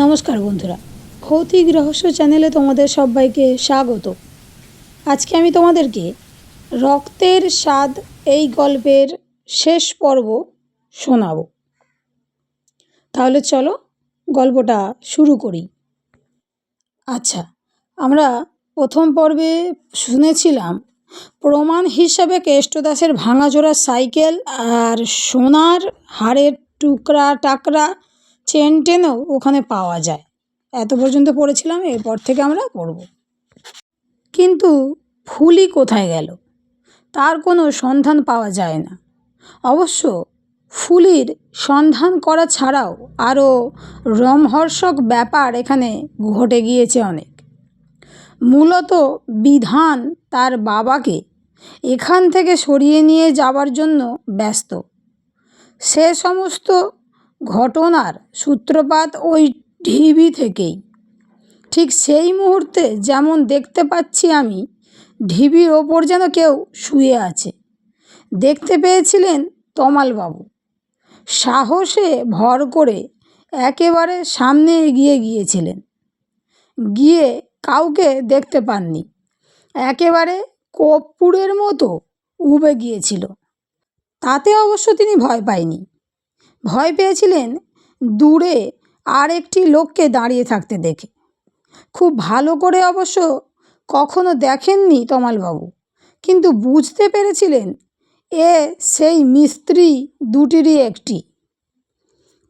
নমস্কার বন্ধুরা। ভৌতিক রহস্য চ্যানেলে তোমাদের সবাইকে স্বাগত। আজকে আমি তোমাদেরকে রক্তের স্বাদ এই গল্পের শেষ পর্ব শোনাবো। তাহলে চলো গল্পটা শুরু করি। আচ্ছা আমরা প্রথম পর্বে শুনেছিলাম, প্রমাণ হিসাবে কেষ্টদাসের ভাঙাচোরা সাইকেল আর সোনার হাড়ের টুকরা টাকরা চেন টেনও ওখানে পাওয়া যায়। এত পর্যন্ত পড়েছিলাম, এরপর থেকে আমরা পড়ব। কিন্তু ফুলি কোথায় গেল? তার কোনো সন্ধান পাওয়া যায় না। অবশ্য ফুলির সন্ধান করা ছাড়াও আরও রমহর্ষক ব্যাপার এখানে ঘটে গিয়েছে অনেক। মূলত বিধান তার বাবাকে এখান থেকে সরিয়ে নিয়ে যাবার জন্য ব্যস্ত। সে সমস্ত ঘটনার সূত্রপাত ওই ঢিবি থেকেই। ঠিক সেই মুহূর্তে যেমন দেখতে পাচ্ছি আমি, ঢিবির ওপর যেন কেউ শুয়ে আছে। দেখতে পেয়েছিলেন তমালবাবু। সাহসে ভর করে একেবারে সামনে এগিয়ে গিয়েছিলেন। গিয়ে কাউকে দেখতে পাননি। একেবারে কর্পূরের মতো উবে গিয়েছিল। তাতে অবশ্য তিনি ভয় পায়নি। ভয় পেয়েছিলেন? দূরে আর একটি লোককে দাঁড়িয়ে থাকতে দেখে। খুব ভালো করে অবশ্য কখনো দেখেননি তমালবাবু, কিন্তু বুঝতে পেরেছিলেন এ সেই মিস্ত্রি দুটিরই একটি।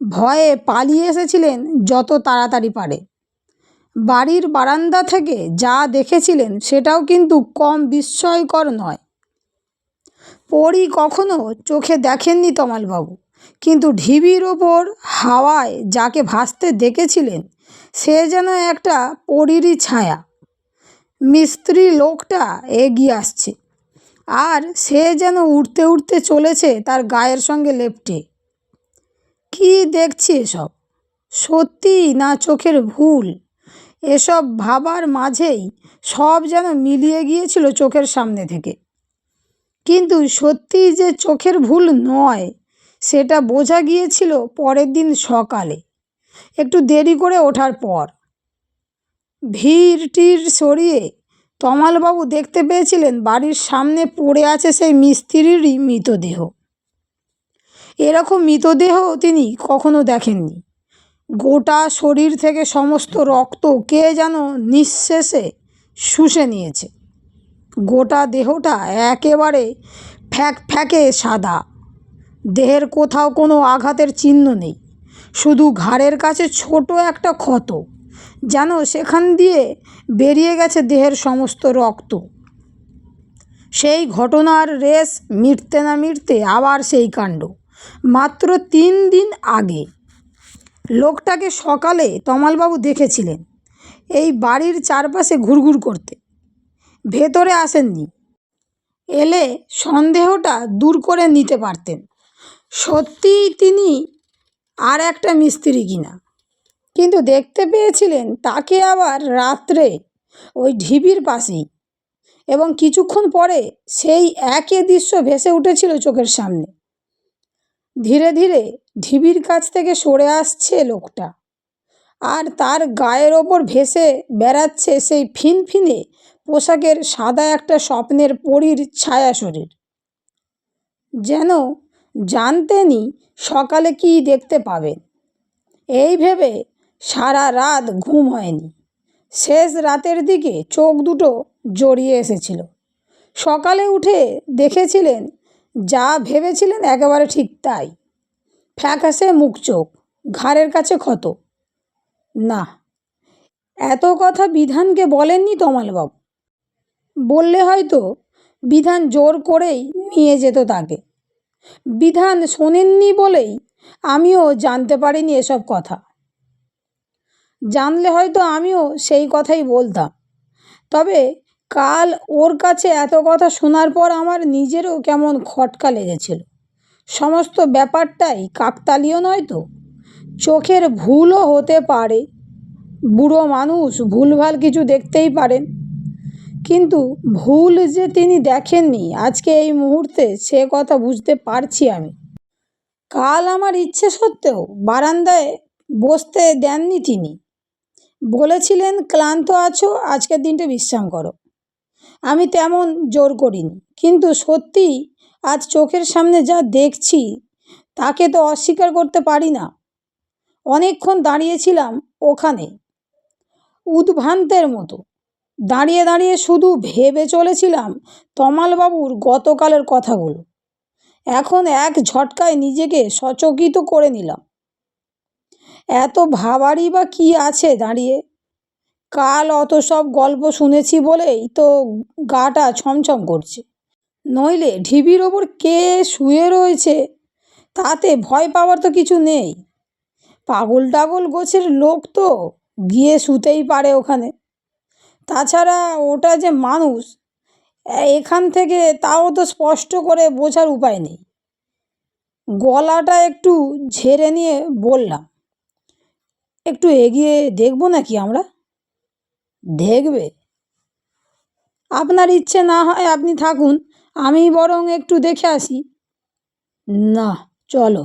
ভয়ে পালিয়ে এসেছিলেন যত তাড়াতাড়ি পারে। বাড়ির বারান্দা থেকে যা দেখেছিলেন সেটাও কিন্তু কম বিস্ময়কর নয়। পরই কখনো চোখে দেখেননি তমালবাবু। কিন্তু ঢিবির ওপর হাওয়ায় যাকে ভাসতে দেখেছিলেন, সে যেন একটা পরীরই ছায়া। মিস্ত্রি লোকটা এগিয়ে আসছে, আর সে যেন উঠতে উঠতে চলেছে তার গায়ের সঙ্গে লেপটে। কি দেখছি এসব? সত্যি না চোখের ভুল? এসব ভাবার মাঝেই সব যেন মিলিয়ে গিয়েছিল চোখের সামনে থেকে। কিন্তু সত্যিই যে চোখের ভুল নয় সেটা বোঝা গিয়েছিল পরের দিন সকালে। একটু দেরি করে ওঠার পর। ভিড়টির সরিয়ে তমালবাবু দেখতে পেয়েছিলেন বাড়ির সামনে পড়ে আছে সেই মিস্ত্রিরই মৃতদেহ। এরকম মৃতদেহ তিনি কখনো দেখেননি। গোটা শরীর থেকে সমস্ত রক্ত কে যেন নিঃশেষে শুষে নিয়েছে। গোটা দেহটা একেবারে ফ্যাক ফ্যাকে সাদা। দেহের কোথাও কোনো আঘাতের চিহ্ন নেই। শুধু ঘাড়ের কাছে ছোট একটা ক্ষত। যেন সেখান দিয়ে বেরিয়ে গেছে দেহের সমস্ত রক্ত। সেই ঘটনার রেস মিটতে না মিটতে আবার সেই কাণ্ড। মাত্র তিন দিন আগে লোকটাকে সকালে তমালবাবু দেখেছিলেন এই বাড়ির চারপাশে ঘুরঘুর করতে। ভেতরে আসেননি। এলে সন্দেহটা দূর করে নিতে পারতেন। সত্যিই তিনি আর একটা মিস্ত্রি কিনা। কিন্তু দেখতে পেয়েছিলেন তাকে আবার রাত্রে ওই ঢিবির পাশেই এবং কিছুক্ষণ পরে সেই একই দৃশ্য ভেসে উঠেছিল চোখের সামনে। ধীরে ধীরে ঢিবির কাছ থেকে সরে আসছে লোকটা আর তার গায়ের ওপর ভেসে বেড়াচ্ছে সেই ফিনফিনে পোশাকের সাদা একটা স্বপ্নের পরীর ছায়া শরীর যেন জানতেনই সকালে কি দেখতে পাবেন এই ভেবে সারা রাত ঘুম হয়নি। শেষ রাতের দিকে চোখ দুটো জড়িয়ে এসেছিল। সকালে উঠে দেখেছিলেন, যা ভেবেছিলেন একেবারে ঠিক তাই। ফ্যাকাশে মুখ চোখ, ঘাড়ের কাছে ক্ষত। না, এত কথা বিধানকে বলেননি তমালবাবু। বললে হয়তো বিধান জোর করেই নিয়ে যেত তাকে। বিধান শোনেননি বলেই আমিও জানতে পারিনি এসব কথা। জানলে হয়তো আমিও সেই কথাই বলতাম। তবে কাল ওর কাছে এত কথা শোনার পর আমার নিজেরও কেমন খটকা লেগেছিল। সমস্ত ব্যাপারটাই কাকতালীয় নয় তো। চোখের ভুলও হতে পারে। বুড়ো মানুষ ভুলভাল কিছু দেখতেই পারেন। কিন্তু ভুল যে তিনি দেখেননি, আজকে এই মুহূর্তে সে কথা বুঝতে পারছি আমি। কাল আমার ইচ্ছে সত্ত্বেও বারান্দায় বসতে দেননি তিনি। বলেছিলেন, ক্লান্ত আছো, আজকের দিনটা বিশ্রাম করো। আমি তেমন জোর করিনি, কিন্তু সত্যি আজ চোখের সামনে যা দেখছি, তাকে তো অস্বীকার করতে পারি না। অনেকক্ষণ দাঁড়িয়েছিলাম ওখানে, উদ্ভ্রান্তের মতো। দাঁড়িয়ে দাঁড়িয়ে শুধু ভেবে চলেছিলাম তমালবাবুর গতকালের কথাগুলো। এখন এক ঝটকায় নিজেকে সচকিত করে নিলাম। এত ভাবারই বা কী আছে দাঁড়িয়ে? কাল অত সব গল্প শুনেছি বলেই তো গাটা ছমছম করছে। নইলে ঢিবির ওপর কে শুয়ে রয়েছে? তাতে ভয় পাওয়ার তো কিছু নেই। পাগল টাগল গোছের লোক তো গিয়ে শুতেই পারে ওখানে। তাছাড়া ওটা যে মানুষ এখান থেকে তাও তো স্পষ্ট করে বোঝার উপায় নেই। গলাটা একটু ঝেড়ে নিয়ে বললাম, একটু এগিয়ে দেখব নাকি আমরা? দেখবে। আপনার ইচ্ছে না হয় আপনি থাকুন, আমি বরং একটু দেখে আসি। না, চলো,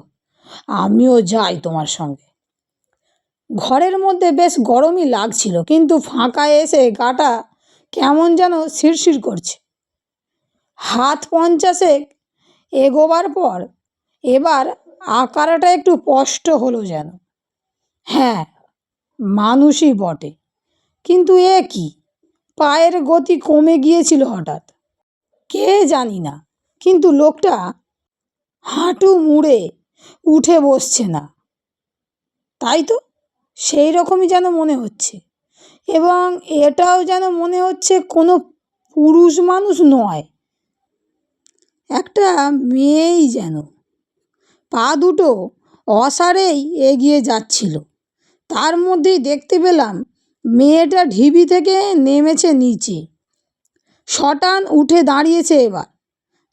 আমিও যাই তোমার সঙ্গে। ঘরের মধ্যে বেশ গরমই লাগছিল, কিন্তু ফাঁকা এসে গাটা কেমন যেন শিরশির করছে। হাত পঞ্চাশে এগোবার পর এবার আকারটা একটু স্পষ্ট হলো যেন। হ্যাঁ মানুষই বটে, কিন্তু এ কি? পায়ের গতি কমে গিয়েছিল হঠাৎ। কে জানি না, কিন্তু লোকটা হাঁটু মুড়ে উঠে বসছে না। তাই তো? সেই রকমই যেন মনে হচ্ছে। এবং এটাও যেন মনে হচ্ছে কোনো পুরুষ মানুষ নয়, একটা মেয়েই যেন। পা দুটো অসারেই এগিয়ে যাচ্ছিল। তার মধ্যেই দেখতে পেলাম মেয়েটা ঢিবি থেকে নেমেছে নিচে। শটান উঠে দাঁড়িয়েছে এবার।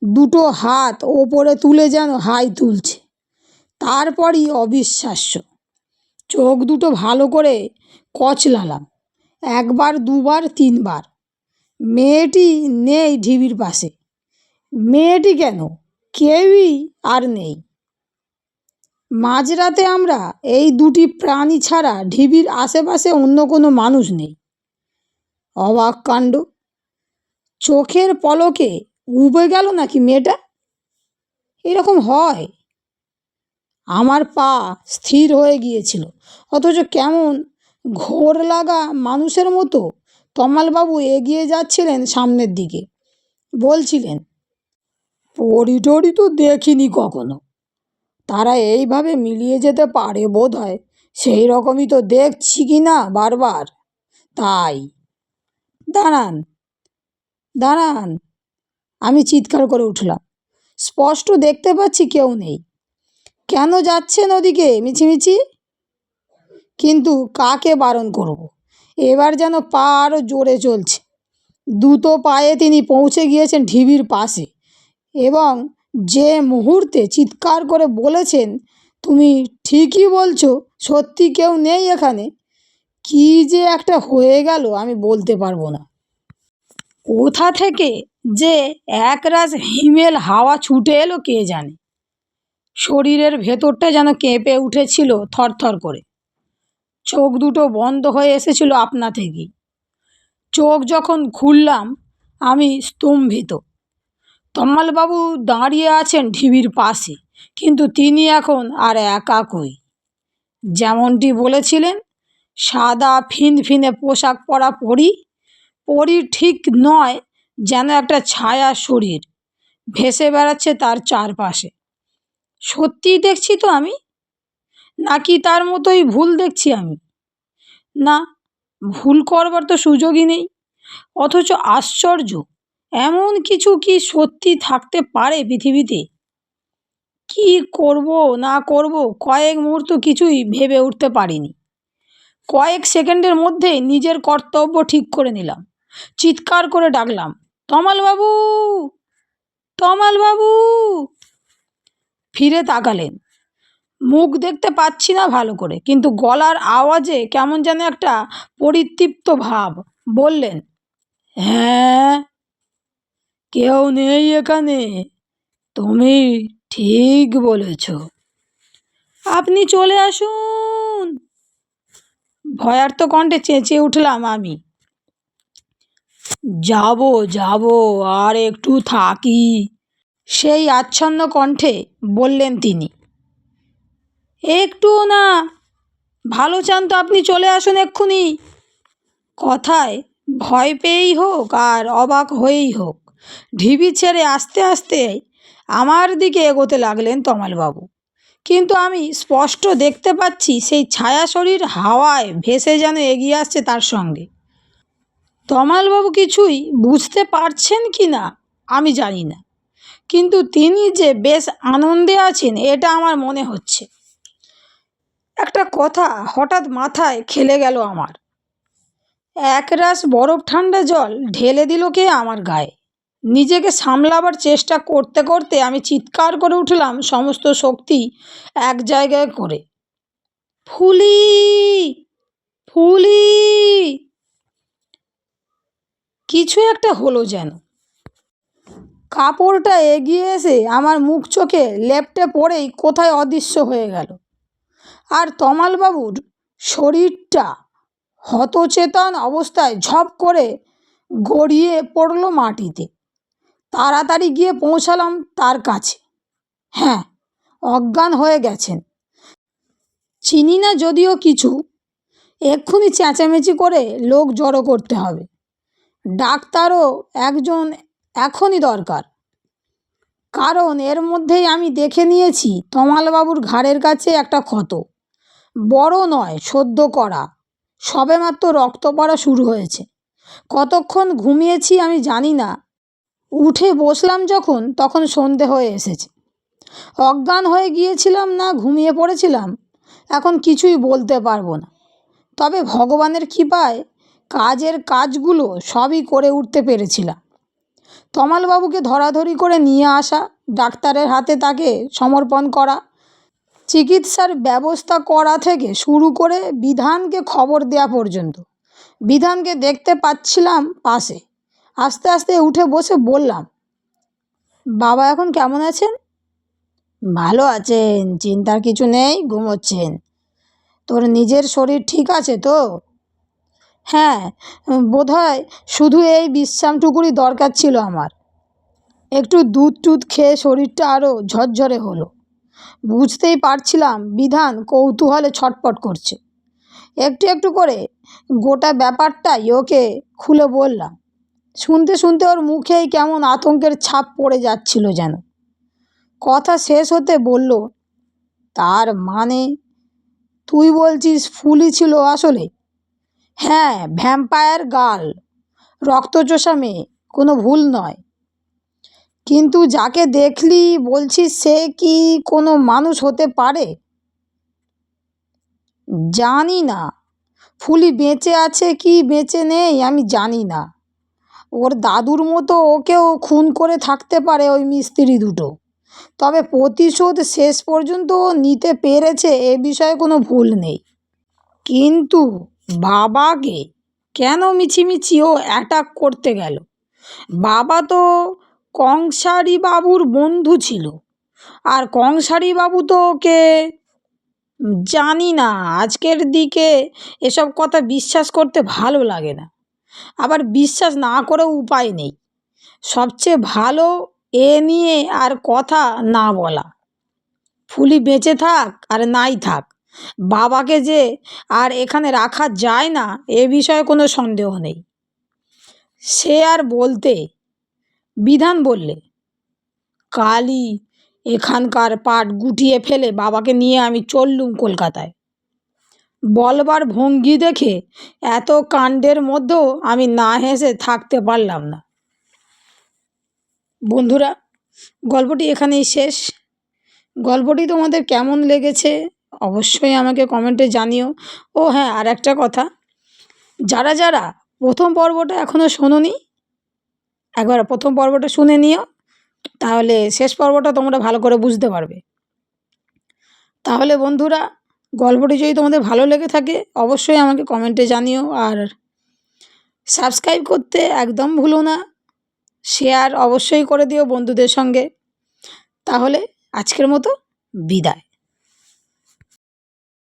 দুটো হাত ওপরে তুলে যেন হাই তুলছে। তারপরই অবিশ্বাস্য। চোখ দুটো ভালো করে কচলালাম। একবার, দুবার, তিনবার। মেয়েটি নেই ঢিবির পাশে। মেয়েটি কেন? কেউই আর নেই। মাঝরাতে আমরা এই দুটি প্রাণী ছাড়া ঢিবির আশেপাশে অন্য কোনো মানুষ নেই। অবাক কাণ্ড। চোখের পলকে উবে গেল নাকি মেয়েটা? এরকম হয়। আমার পা স্থির হয়ে গিয়েছিল। অথচ কেমন ঘোর লাগা মানুষের মতো তমালবাবু এগিয়ে যাচ্ছিলেন সামনের দিকে। বলছিলেন পরি টরি তো দেখিনি কখনো। তারা এইভাবে মিলিয়ে যেতে পারে বোধ হয় সেই রকমই তো দেখছি কি না বারবার। তাই। দাঁড়ান দাঁড়ান। আমি চিৎকার করে উঠলাম। স্পষ্ট দেখতে পাচ্ছি কেউ নেই। কেন যাচ্ছেন ওদিকে, মিছিমিছি? কিন্তু কাকে বারণ করব। এবার যেন পা আরও জোরে চলছে। দুটো পায়ে তিনি পৌঁছে গিয়েছেন ঢিবির পাশে এবং যে মুহূর্তে চিৎকার করে বলেছেন, তুমি ঠিকই বলছো, সত্যি কেউ নেই এখানে। কী যে একটা হয়ে গেল আমি বলতে পারব না। কোথা থেকে যে একরাশ হিমেল হাওয়া ছুটে এলো কে জানে? শরীরের ভেতরটা যেন কেঁপে উঠেছিল থরথর করে। চোখ দুটো বন্ধ হয়ে এসেছিল আপনা থেকেই। চোখ যখন খুললাম, আমি স্তম্ভিত। তম্মালবাবু দাঁড়িয়ে আছেন ঢিবির পাশে, কিন্তু তিনি এখন আর একা কই। যেমনটি বলেছিলেন, সাদা ফিনফিনে পোশাক পরা পরি পরি ঠিক নয় যেন একটা ছায়া শরীর, ভেসে বেড়াচ্ছে তার চারপাশে। সত্যিই দেখছি তো আমি? নাকি তার মতোই ভুল দেখছি আমি? না, ভুল করবার তো সুযোগই নেই। অথচ আশ্চর্য, এমন কিছু কি সত্যি থাকতে পারে পৃথিবীতে? কি করব, না করব, কয়েক মুহূর্ত কিছুই ভেবে উঠতে পারিনি। কয়েক সেকেন্ডের মধ্যে নিজের কর্তব্য ঠিক করে নিলাম। চিৎকার করে ডাকলাম, তমালবাবু! তমালবাবু! ফিরে তাকালেন। মুখ দেখতে পাচ্ছি না ভালো করে, কিন্তু গলার আওয়াজে কেমন যেন একটা পরিতৃপ্ত ভাব। বললেন হ্যাঁ কেউ নেই এখানে। তুমি ঠিক বলেছ। আপনি চলে আসুন। ভয়ার্ত কণ্ঠে চেঁচিয়ে উঠলাম আমি। যাব যাব, আর একটু থাকি। সেই আচ্ছন্ন কণ্ঠে বললেন তিনি, একটুও না, ভালো চান তো আপনি চলে আসুন এক্ষুনি। কথায় ভয় পেয়েই হোক আর অবাক হয়েই হোক, ঢিবি ছেড়ে আস্তে আস্তে আমার দিকে এগোতে লাগলেন তমালবাবু। কিন্তু আমি স্পষ্ট দেখতে পাচ্ছি সেই ছায়া শরীর হাওয়ায় ভেসে যেন এগিয়ে আসছে তার সঙ্গে। তমালবাবু কিছুই বুঝতে পারছেন কি না আমি জানি না। কিন্তু তিনি যে বেশ আনন্দে আছেন, এটা আমার মনে হচ্ছে। একটা কথা হঠাৎ মাথায় খেলে গেল আমার। একরাশ বরফ ঠান্ডা জল ঢেলে দিল কে আমার গায়ে। নিজেকে সামলাবার চেষ্টা করতে করতে আমি চিৎকার করে উঠলাম সমস্ত শক্তি এক জায়গায় করে। ফুলি ফুলি! কিছু একটা হলো যেন। কাপড়টা এগিয়ে এসে আমার মুখ চোখে লেপটে পড়েই কোথায় অদৃশ্য হয়ে গেল। আর তমালবাবুর শরীরটা হতচেতন অবস্থায় ঝপ করে গড়িয়ে পড়ল মাটিতে। তাড়াতাড়ি গিয়ে পৌঁছালাম তার কাছে। হ্যাঁ অজ্ঞান হয়ে গেছেন। চিনি না যদিও কিছু, এক্ষুনি চেঁচামেচি করে লোক জড়ো করতে হবে। ডাক্তারও একজন এখনই দরকার। কারণ এর মধ্যেই আমি দেখে নিয়েছি তমালবাবুর ঘাড়ের কাছে একটা ক্ষত। বড় নয়, সদ্য করা। সবেমাত্র রক্ত পড়া শুরু হয়েছে। কতক্ষণ ঘুমিয়েছি আমি জানি না। উঠে বসলাম যখন, তখন সন্ধে হয়ে এসেছে। অজ্ঞান হয়ে গিয়েছিলাম না, ঘুমিয়ে পড়েছিলাম। এখন কিছুই বলতে পারব না। তবে ভগবানের কৃপায় কাজের কাজগুলো সবই করে উঠতে পেরেছিলাম। তমালবাবুকে ধরাধরি করে নিয়ে আসা, ডাক্তারের হাতে তাকে সমর্পণ করা, চিকিৎসার ব্যবস্থা করা থেকে শুরু করে বিধানকে খবর দেওয়া পর্যন্ত। বিধানকে দেখতে পাচ্ছিলাম পাশে। আস্তে আস্তে উঠে বসে বললাম, বাবা এখন কেমন আছেন? ভালো আছেন, চিন্তার কিছু নেই, ঘুমোচ্ছেন। তোর নিজের শরীর ঠিক আছে তো? হ্যাঁ বোধহয় শুধু এই বিশ্রামটুকুরই দরকার ছিল আমার। একটু দুধ টুধ খেয়ে শরীরটা আরও ঝরঝরে হলো। বুঝতেই পারছিলাম বিধান কৌতূহলে ছটপট করছে। একটু একটু করে গোটা ব্যাপারটাই ওকে খুলে বললাম। শুনতে শুনতে ওর মুখেই কেমন আতঙ্কের ছাপ পড়ে যাচ্ছিল যেন। কথা শেষ হতে বলল, তার মানে তুই বলছিস ফুলি ছিল আসলে? হ্যাঁ ভ্যাম্পায়ার গার্ল রক্তচোষা মেয়ে, কোনো ভুল নয়। কিন্তু যাকে দেখলি, বলছিস সে কি কোনো মানুষ হতে পারে? জানি না। ফুলি বেঁচে আছে কি বেঁচে নেই, আমি জানি না। ওর দাদুর মতো ওকেও খুন করে থাকতে পারে ওই মিস্ত্রি দুটো। তবে প্রতিশোধ শেষ পর্যন্ত নিতে পেরেছে, এ বিষয়ে কোনো ভুল নেই। কিন্তু বাবাকে কেন মিছিমিছি ও অ্যাটাক করতে গেল? বাবা তো কংসারী বাবুর বন্ধু ছিল। আর কংসারী বাবু তো ওকে জানি না, আজকের দিকে এসব কথা বিশ্বাস করতে ভালো লাগে না। আবার বিশ্বাস না করেও উপায় নেই। সবচেয়ে ভালো এ নিয়ে আর কথা না বলা। ফুলি বেঁচে থাক আর নাই থাক। বাবাকে যে আর এখানে রাখা যায় না, এ বিষয়ে কোনো সন্দেহ নেই। সে আর বলতে বিধান বললে, কালই এখানকার পাট গুটিয়ে ফেলে বাবাকে নিয়ে আমি চললুম কলকাতায়। বলবার ভঙ্গি দেখে এত কাণ্ডের মধ্যেও আমি না হেসে থাকতে পারলাম না। বন্ধুরা, গল্পটি এখানেই শেষ। গল্পটি তোমাদের কেমন লেগেছে? অবশ্যই আমাকে কমেন্টে জানিও। ও হ্যাঁ আর একটা কথা। যারা যারা প্রথম পর্বটা এখনও শোনোনি, একবার প্রথম পর্বটা শুনে নিও, তাহলে শেষ পর্বটা তোমরা ভালো করে বুঝতে পারবে। তাহলে বন্ধুরা, গল্পটি যদি তোমাদের ভালো লেগে থাকে, অবশ্যই আমাকে কমেন্টে জানিও। আর সাবস্ক্রাইব করতে একদম ভুলো না শেয়ার অবশ্যই করে দিও বন্ধুদের সঙ্গে। তাহলে আজকের মতো বিদায়।